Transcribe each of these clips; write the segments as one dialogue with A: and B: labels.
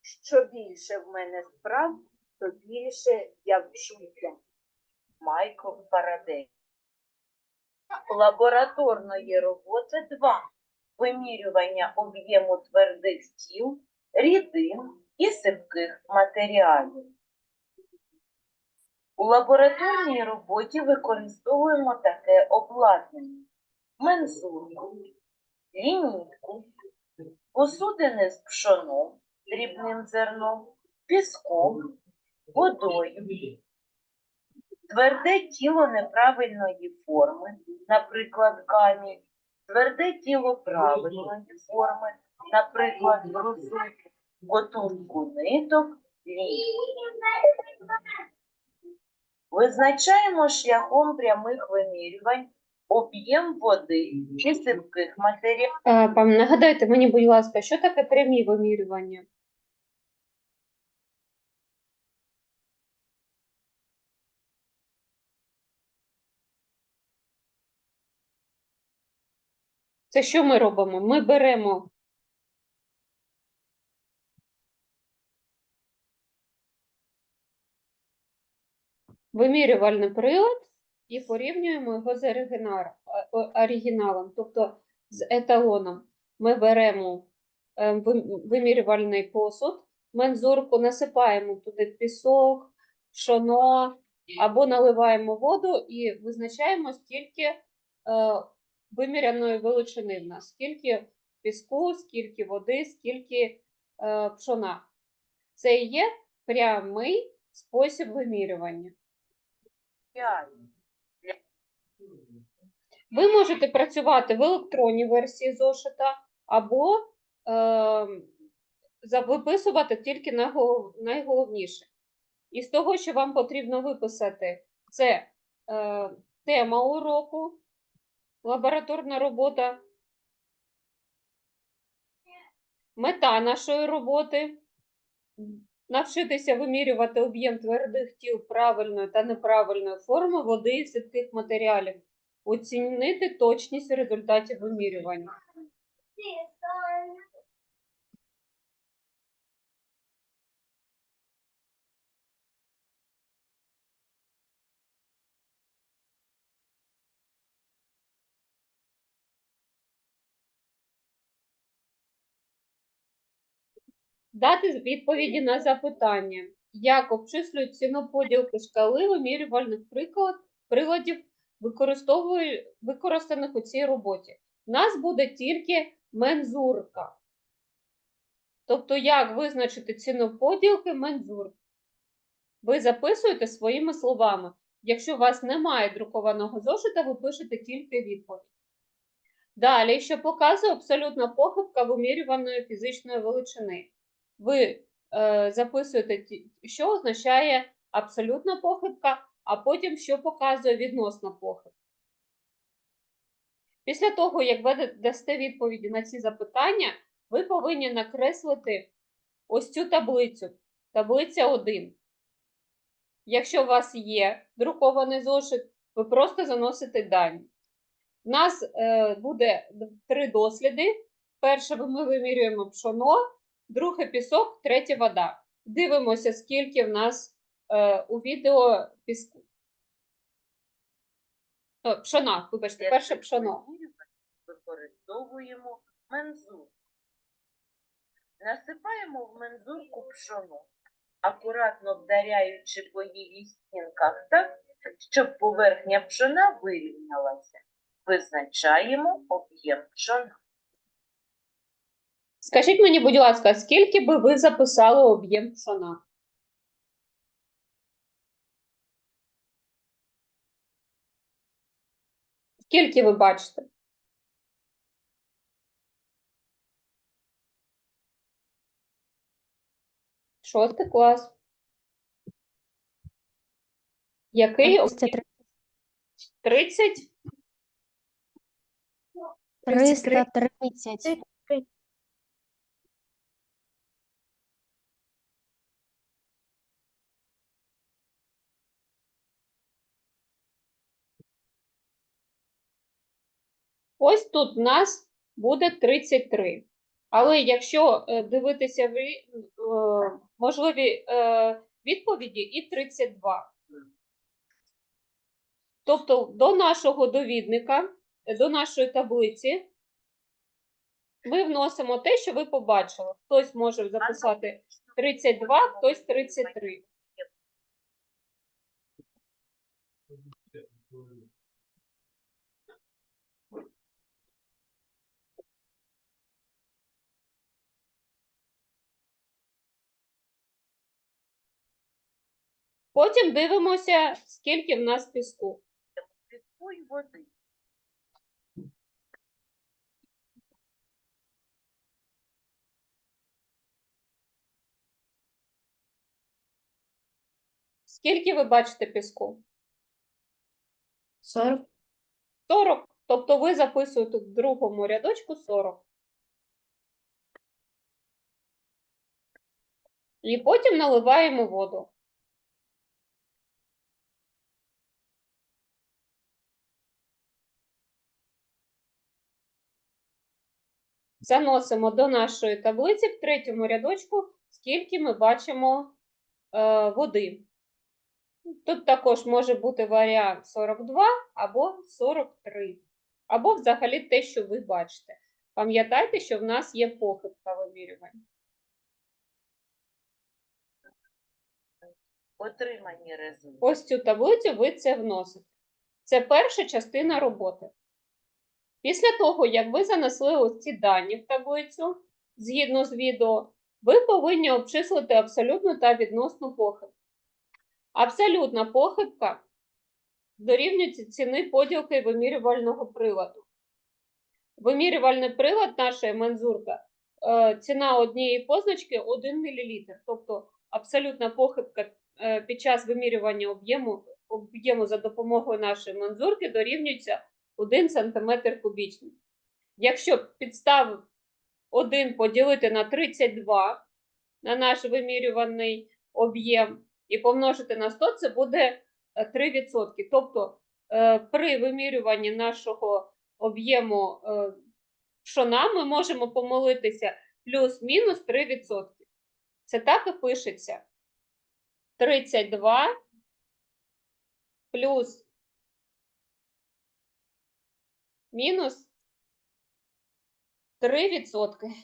A: Що більше в мене справ, то більше я вчуся. Майкл Фарадей. Лабораторної роботи 2. Вимірювання об'єму твердих тіл, рідин і сипких матеріалів. У лабораторній роботі використовуємо таке обладнання: мензурку, лінійку, посудини з пшоном, дрібним зерном, піском, водою, тверде тіло неправильної форми, наприклад, камінь, тверде тіло правильної форми, наприклад, брусок, мотузку ниток, лінь. Визначаємо шляхом прямих вимірювань об'єм води чи сипких матеріалів.
B: Е, Пам, нагадайте мені, будь ласка, що таке прямі вимірювання? Це що ми робимо? Ми беремо вимірювальний прилад і порівнюємо його з о- оригіналом, тобто з еталоном. Ми беремо е, вимірювальний посуд, мензурку насипаємо туди пісок, пшоно або наливаємо воду і визначаємо, скільки е, виміряної величини в нас, скільки піску, скільки води, скільки е, пшона. Це є прямий спосіб вимірювання. Ви можете працювати в електронній версії зошита або е, виписувати тільки найгол- найголовніше. Із того, що вам потрібно виписати, це е, тема уроку, лабораторна робота, мета нашої роботи, навчитися вимірювати об'єм твердих тіл правильної та неправильної форми води і сипких матеріалів, оцінити точність результатів вимірювання. Дати відповіді на запитання, як обчислюють ціноподілки шкали вимірювальних приклад, приладів, використаних у цій роботі. У нас буде тільки мензурка. Тобто, як визначити ціноподілки мензур? Ви записуєте своїми словами. Якщо у вас немає друкованого зошита, ви пишете тільки відповідь. Далі, що показує абсолютна похибка вимірюваної фізичної величини. Ви е, записуєте, що означає абсолютна похибка, а потім що показує відносна похибка. Після того, як ви дасте відповіді на ці запитання, ви повинні накреслити ось цю таблицю. Таблиця 1. Якщо у вас є друкований зошит, ви просто заносите дані. У нас е, буде три досліди. Перше ми вимірюємо пшоно, друге пісок, третє вода. Дивимося, скільки в нас у відео піску. Пшона, вибачте, перше пшоно.
A: Використовуємо мензурку. Насипаємо в мензурку пшоно, акуратно вдаряючи по її стінках так, щоб поверхня пшона вирівнялася. Визначаємо об'єм пшона.
B: Скажіть мені, будь ласка, скільки би ви записали об'єм пшона? Скільки ви бачите? Шостий клас. Який? об'єм? 30?
C: 330.
B: Ось тут в нас буде 33. Але якщо е, дивитися в е, можливі е, відповіді, і 32. Тобто до нашого довідника, до нашої таблиці ми вносимо те, що ви побачили. Хтось може записати 32, хтось 33. Потім дивимося, скільки в нас піску.
A: Піску й води.
B: Скільки ви бачите піску?
C: 40.
B: 40. Тобто ви записуєте в другому рядочку 40. І потім наливаємо воду. Заносимо до нашої таблиці в третьому рядочку, скільки ми бачимо е, води. Тут також може бути варіант 42 або 43, або взагалі те, що ви бачите. Пам'ятайте, що в нас є похибка вимірювань.
A: Отримані результати.
B: Ось цю таблицю ви це вносите. Це перша частина роботи. Після того, як ви занесли ось ці дані в таблицю, згідно з відео, ви повинні обчислити абсолютну та відносну похибку. Абсолютна похибка дорівнюється ціни поділки вимірювального приладу. Вимірювальний прилад нашої мензурка, е, ціна однієї позначки 1 мл. Тобто абсолютна похибка е, під час вимірювання об'єму об'єму за допомогою нашої мензурки дорівнюється 1 см кубічний. Якщо підстав 1 поділити на 32 на наш вимірюваний об'єм і помножити на 100, це буде е, 3%. Тобто е, при вимірюванні нашого об'єму е, пшона ми можемо помилитися плюс-мінус 3%. Це так і пишеться. 32 плюс мінус 3%.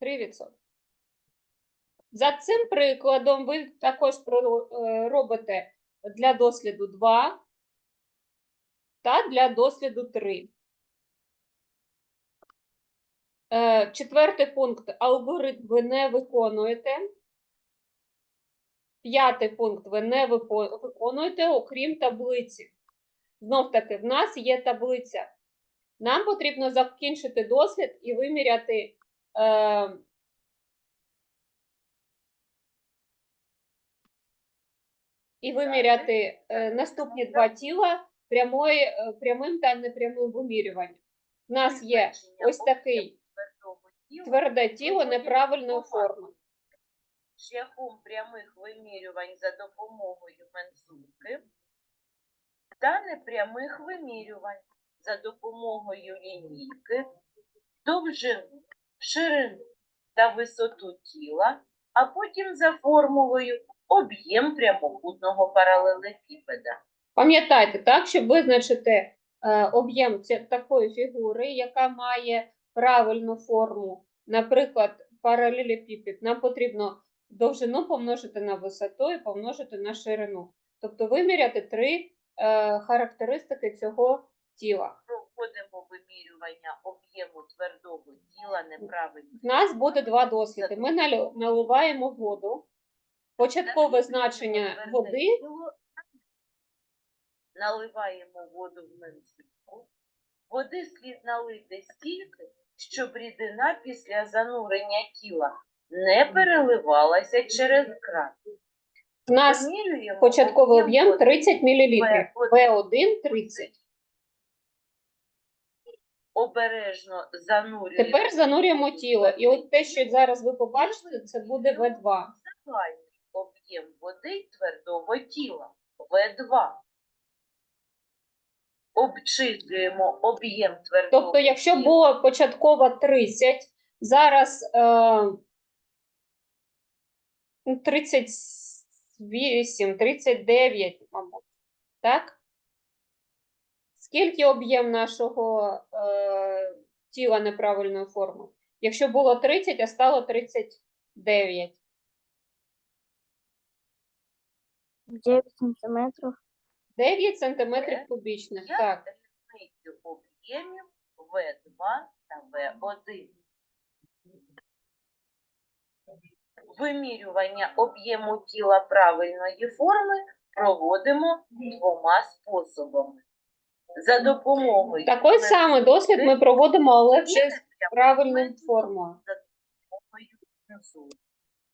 B: Три відсотки. За цим прикладом ви також е, робите для досліду 2 та для досліду 3. Е, Четвертий пункт. Алгоритм ви не виконуєте. П'ятий пункт ви не вико- виконуєте, окрім таблиці. Знов таки, в нас є таблиця. Нам потрібно закінчити дослід і виміряти. Е, і виміряти е, наступні два тіла прямої, е, прямим та непрямим вимірюванням. У нас є ось такий тверде тіло неправильної форми.
A: шляхом прямих вимірювань за допомогою мензурки та непрямих вимірювань за допомогою лінійки, довжину, ширину та висоту тіла, а потім за формулою об'єм прямокутного паралелепіпеда.
B: Пам'ятайте, так, щоб визначити е, об'єм такої фігури, яка має правильну форму, наприклад, паралелепіпед, нам потрібно довжину помножити на висоту і помножити на ширину. Тобто виміряти три е, характеристики цього тіла.
A: Проводимо вимірювання об'єму твердого тіла неправильно.
B: В нас буде два досліди. Ми наливаємо воду. Початкове значення води
A: Наливаємо воду в мензурку. Води слід налити стільки, щоб рідина після занурення тіла не переливалася через кран.
B: У нас
A: Вимірюємо
B: початковий об'єм
A: води
B: 30 мл. В1 30.
A: Обережно занурюємо.
B: Тепер занурюємо тіло. І от те, що зараз ви побачите, це буде В2.
A: загальний об'єм води твердого тіла В2. Обчислюємо об'єм твердого
B: Тобто, якщо було початково 30, зараз е, 38, 39, мабуть. Так? Скільки об'єм нашого е, тіла неправильної форми? Якщо було 30, а стало 39.
C: 9 сантиметрів.
B: 9 сантиметрів кубічних.
A: Як
B: Так.
A: різницю об'ємів В2 та В1? Вимірювання об'єму тіла правильної форми проводимо двома способами. За допомогою
B: Такий самий дослід ми проводимо, але вже з правильною формою.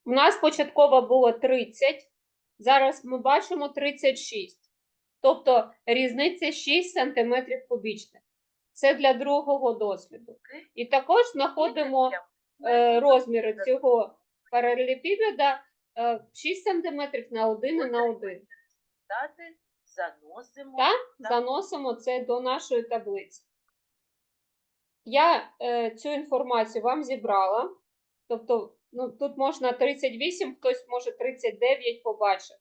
B: У нас початково було 30, зараз ми бачимо 36. Тобто різниця 6 см кубічних. Це для другого досліду. І також знаходимо е, розміри цього паралелепіпеда е, 6 см на 1 і на 1.
A: Заносимо
B: Так? Заносимо це до нашої таблиці. Я е, цю інформацію вам зібрала. Тобто, ну, тут можна 38, хтось може 39 побачив.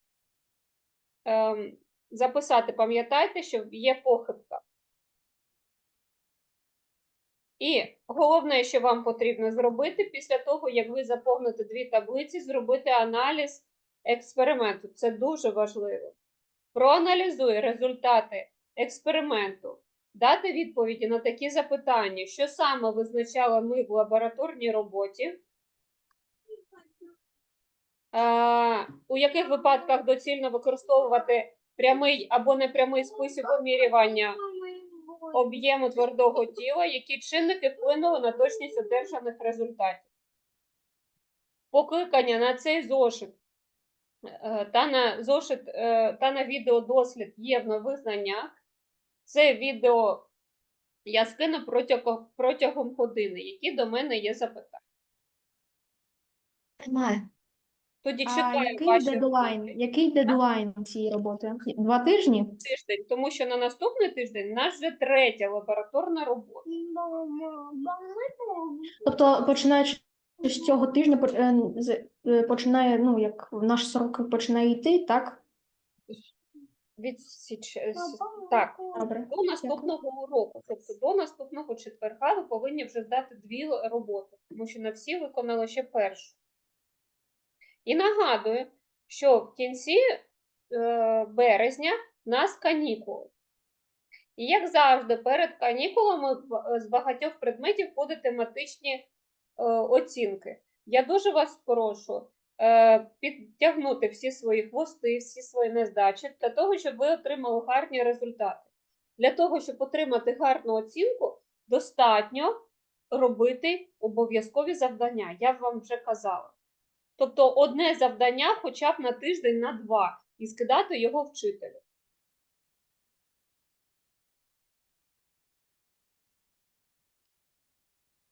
B: Ем, записати, пам'ятайте, що є похибка. І головне, що вам потрібно зробити після того, як ви заповните дві таблиці, зробити аналіз експерименту. Це дуже важливо. Проаналізуй результати експерименту, дати відповіді на такі запитання, що саме визначали ми в лабораторній роботі, е, у яких випадках доцільно використовувати прямий або непрямий спосіб вимірювання об'єму твердого тіла, які чинники вплинули на точність одержаних результатів. Покликання на цей зошит е, та на зошит е, та на відеодослід є в нових знаннях. Це відео я скину протягом, протягом години, які до мене є запитання.
D: Немає.
B: Тоді
D: А який
B: ваші
D: дедлайн?
B: роботи.
D: Який дедлайн цієї роботи? Два тижні?
B: тиждень, тому що на наступний тиждень у нас вже третя лабораторна робота.
D: Тобто, починаючи з цього тижня, поч- е, з- е, починає, ну, як наш срок починає йти, так?
B: Від січ... с- так,
D: Добре.
B: до наступного уроку, тобто до наступного четверга ви повинні вже здати дві роботи, тому що на всі виконали ще першу. І нагадую, що в кінці е, березня в нас канікули. І як завжди, перед канікулами з багатьох предметів будуть тематичні е, оцінки. Я дуже вас прошу е, підтягнути всі свої хвости, всі свої нездачі для того, щоб ви отримали гарні результати. Для того, щоб отримати гарну оцінку, достатньо робити обов'язкові завдання. Я вам вже казала. Тобто одне завдання хоча б на тиждень, на два, і скидати його вчителю.